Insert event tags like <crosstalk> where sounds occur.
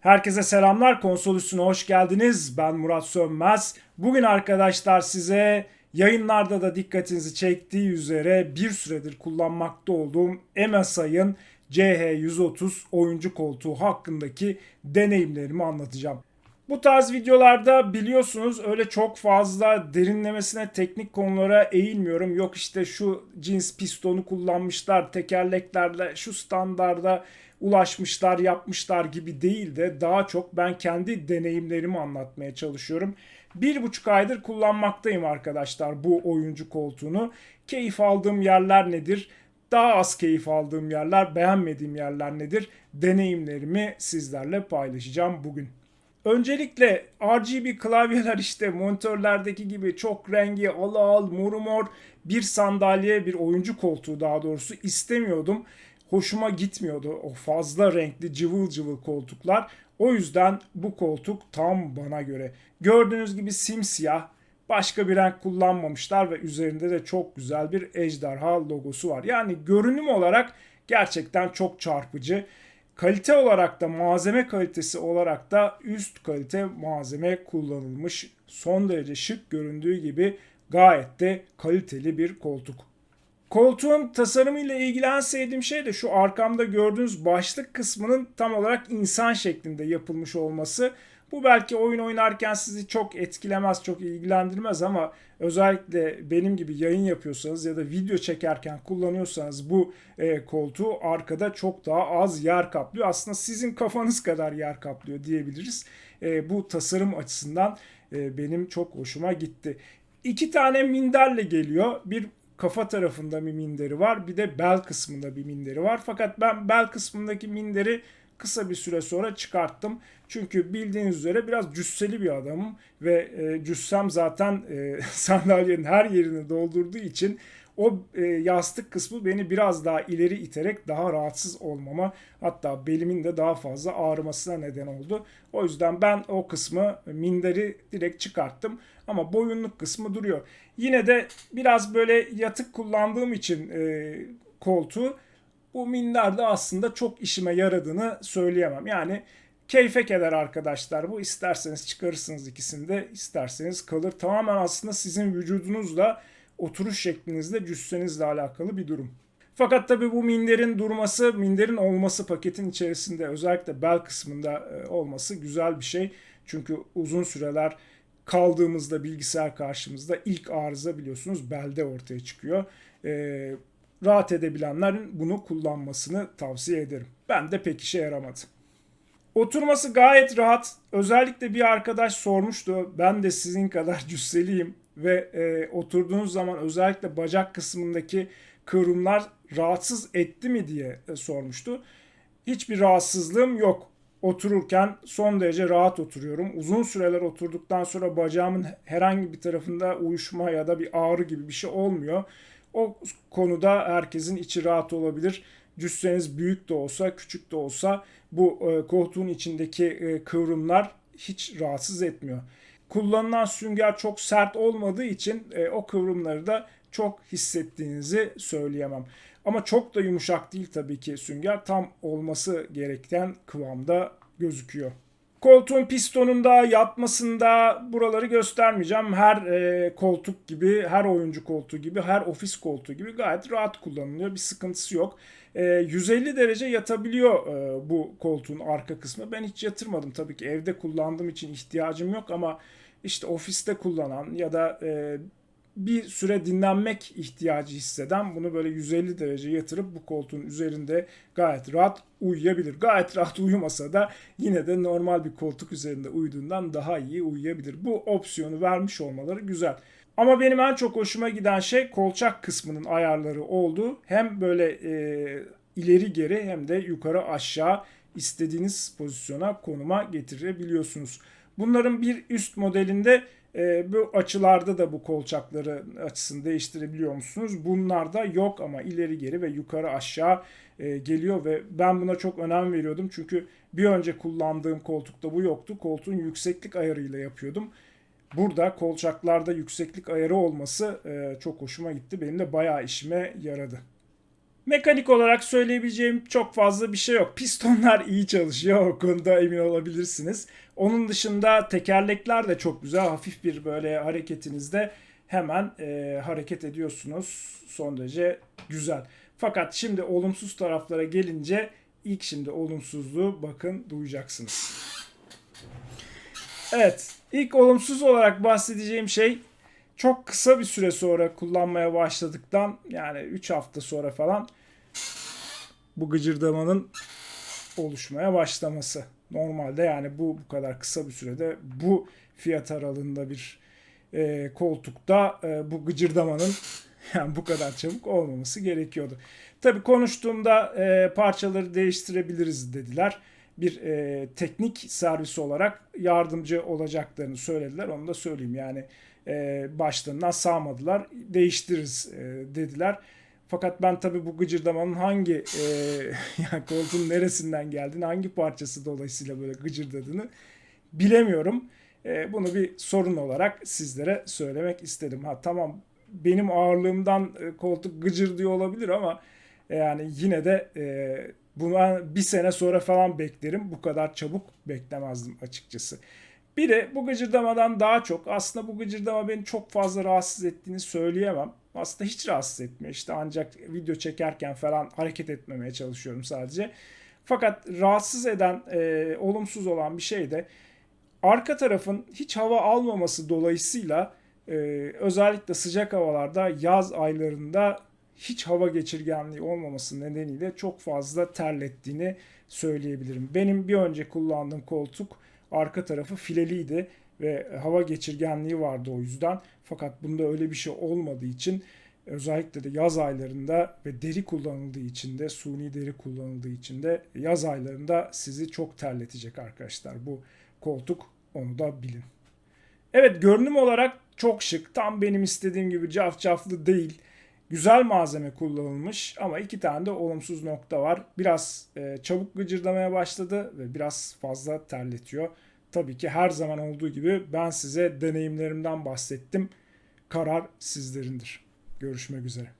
Herkese selamlar. Konsol üstüne hoş geldiniz. Ben Murat Sönmez. Bugün arkadaşlar size yayınlarda da dikkatinizi çektiği üzere bir süredir kullanmakta olduğum MSI'ın CH130 oyuncu koltuğu hakkındaki deneyimlerimi anlatacağım. Bu tarz videolarda biliyorsunuz öyle çok fazla derinlemesine teknik konulara eğilmiyorum. Yok işte şu cins pistonu kullanmışlar, tekerleklerle şu standarda ulaşmışlar, yapmışlar gibi değil de daha çok ben kendi deneyimlerimi anlatmaya çalışıyorum. Bir buçuk aydır kullanmaktayım arkadaşlar bu oyuncu koltuğunu. Keyif aldığım yerler nedir? Daha az keyif aldığım yerler, beğenmediğim yerler nedir? Deneyimlerimi sizlerle paylaşacağım bugün. Öncelikle RGB klavyeler işte monitörlerdeki gibi çok rengi al al mor mor bir sandalye bir oyuncu koltuğu daha doğrusu istemiyordum. Hoşuma gitmiyordu o fazla renkli cıvıl cıvıl koltuklar. O yüzden bu koltuk tam bana göre. Gördüğünüz gibi simsiyah başka bir renk kullanmamışlar ve üzerinde de çok güzel bir ejderha logosu var. Yani görünüm olarak gerçekten çok çarpıcı. Kalite olarak da malzeme kalitesi olarak da üst kalite malzeme kullanılmış. Son derece şık göründüğü gibi gayet de kaliteli bir koltuk. Koltuğun tasarımıyla ilgilen sevdiğim şey de şu arkamda gördüğünüz başlık kısmının tam olarak insan şeklinde yapılmış olması. Bu belki oyun oynarken sizi çok etkilemez, çok ilgilendirmez ama özellikle benim gibi yayın yapıyorsanız ya da video çekerken kullanıyorsanız bu e, koltuğu arkada çok daha az yer kaplıyor. Aslında sizin kafanız kadar yer kaplıyor diyebiliriz. E, bu tasarım açısından e, benim çok hoşuma gitti. İki tane minderle geliyor. Bir kafa tarafında bir minderi var. Bir de bel kısmında bir minderi var. Fakat ben bel kısmındaki minderi kısa bir süre sonra çıkarttım. Çünkü bildiğiniz üzere biraz cüsseli bir adamım ve e, cüssem zaten e, <laughs> sandalyenin her yerini doldurduğu için o e, yastık kısmı beni biraz daha ileri iterek daha rahatsız olmama hatta belimin de daha fazla ağrımasına neden oldu. O yüzden ben o kısmı minderi direkt çıkarttım ama boyunluk kısmı duruyor. Yine de biraz böyle yatık kullandığım için e, koltuğu bu minder de aslında çok işime yaradığını söyleyemem. Yani keyfe keder arkadaşlar bu. isterseniz çıkarırsınız ikisini de isterseniz kalır. Tamamen aslında sizin vücudunuzla oturuş şeklinizle cüssenizle alakalı bir durum. Fakat tabi bu minderin durması, minderin olması paketin içerisinde özellikle bel kısmında e, olması güzel bir şey. Çünkü uzun süreler kaldığımızda bilgisayar karşımızda ilk arıza biliyorsunuz belde ortaya çıkıyor. Ee, rahat edebilenlerin bunu kullanmasını tavsiye ederim. Ben de pek işe yaramadı. Oturması gayet rahat. Özellikle bir arkadaş sormuştu. Ben de sizin kadar <laughs> cüsseliyim ve e, oturduğunuz zaman özellikle bacak kısmındaki kıvrımlar rahatsız etti mi diye e, sormuştu. Hiçbir rahatsızlığım yok. Otururken son derece rahat oturuyorum. Uzun süreler oturduktan sonra bacağımın herhangi bir tarafında uyuşma ya da bir ağrı gibi bir şey olmuyor. O konuda herkesin içi rahat olabilir. Cüsseniz büyük de olsa, küçük de olsa bu e, koltuğun içindeki e, kıvrımlar hiç rahatsız etmiyor. Kullanılan sünger çok sert olmadığı için e, o kıvrımları da çok hissettiğinizi söyleyemem. Ama çok da yumuşak değil tabii ki sünger. Tam olması gereken kıvamda gözüküyor. Koltuğun pistonunda, yatmasında buraları göstermeyeceğim. Her e, koltuk gibi, her oyuncu koltuğu gibi, her ofis koltuğu gibi gayet rahat kullanılıyor. Bir sıkıntısı yok. E, 150 derece yatabiliyor e, bu koltuğun arka kısmı. Ben hiç yatırmadım tabii ki. Evde kullandığım için ihtiyacım yok ama işte ofiste kullanan ya da e, bir süre dinlenmek ihtiyacı hisseden bunu böyle 150 derece yatırıp bu koltuğun üzerinde gayet rahat uyuyabilir. Gayet rahat uyumasa da yine de normal bir koltuk üzerinde uyuduğundan daha iyi uyuyabilir. Bu opsiyonu vermiş olmaları güzel. Ama benim en çok hoşuma giden şey kolçak kısmının ayarları oldu. Hem böyle e, ileri geri hem de yukarı aşağı istediğiniz pozisyona konuma getirebiliyorsunuz. Bunların bir üst modelinde e, bu açılarda da bu kolçakları açısını değiştirebiliyor musunuz? Bunlarda yok ama ileri geri ve yukarı aşağı e, geliyor ve ben buna çok önem veriyordum. Çünkü bir önce kullandığım koltukta bu yoktu. Koltuğun yükseklik ayarıyla yapıyordum. Burada kolçaklarda yükseklik ayarı olması e, çok hoşuma gitti. Benim de bayağı işime yaradı. Mekanik olarak söyleyebileceğim çok fazla bir şey yok. Pistonlar iyi çalışıyor o konuda emin olabilirsiniz. Onun dışında tekerlekler de çok güzel. Hafif bir böyle hareketinizde hemen e, hareket ediyorsunuz. Son derece güzel. Fakat şimdi olumsuz taraflara gelince ilk şimdi olumsuzluğu bakın duyacaksınız. Evet, ilk olumsuz olarak bahsedeceğim şey çok kısa bir süre sonra kullanmaya başladıktan yani 3 hafta sonra falan bu gıcırdamanın oluşmaya başlaması. Normalde yani bu bu kadar kısa bir sürede bu fiyat aralığında bir e, koltukta e, bu gıcırdamanın <laughs> yani bu kadar çabuk olmaması gerekiyordu. Tabii konuştuğumda e, parçaları değiştirebiliriz dediler. Bir e, teknik servis olarak yardımcı olacaklarını söylediler. Onu da söyleyeyim yani e, başlarından sağmadılar. Değiştiririz e, dediler. Fakat ben tabii bu gıcırdamanın hangi e, <laughs> yani koltuğun neresinden geldiğini, hangi parçası dolayısıyla böyle gıcırdadığını bilemiyorum. E, bunu bir sorun olarak sizlere söylemek istedim. Ha tamam benim ağırlığımdan e, koltuk gıcırdıyor olabilir ama e, yani yine de e, buna bir sene sonra falan beklerim. Bu kadar çabuk beklemezdim açıkçası. Bir de bu gıcırdamadan daha çok aslında bu gıcırdama beni çok fazla rahatsız ettiğini söyleyemem. Aslında hiç rahatsız etmiyor. İşte ancak video çekerken falan hareket etmemeye çalışıyorum sadece. Fakat rahatsız eden, e, olumsuz olan bir şey de arka tarafın hiç hava almaması dolayısıyla e, özellikle sıcak havalarda yaz aylarında hiç hava geçirgenliği olmaması nedeniyle çok fazla terlettiğini söyleyebilirim. Benim bir önce kullandığım koltuk arka tarafı fileliydi ve hava geçirgenliği vardı o yüzden. Fakat bunda öyle bir şey olmadığı için özellikle de yaz aylarında ve deri kullanıldığı için de suni deri kullanıldığı için de yaz aylarında sizi çok terletecek arkadaşlar. Bu koltuk onu da bilin. Evet görünüm olarak çok şık. Tam benim istediğim gibi cafcaflı değil. Güzel malzeme kullanılmış ama iki tane de olumsuz nokta var. Biraz e, çabuk gıcırdamaya başladı ve biraz fazla terletiyor. Tabii ki her zaman olduğu gibi ben size deneyimlerimden bahsettim. Karar sizlerindir. Görüşmek üzere.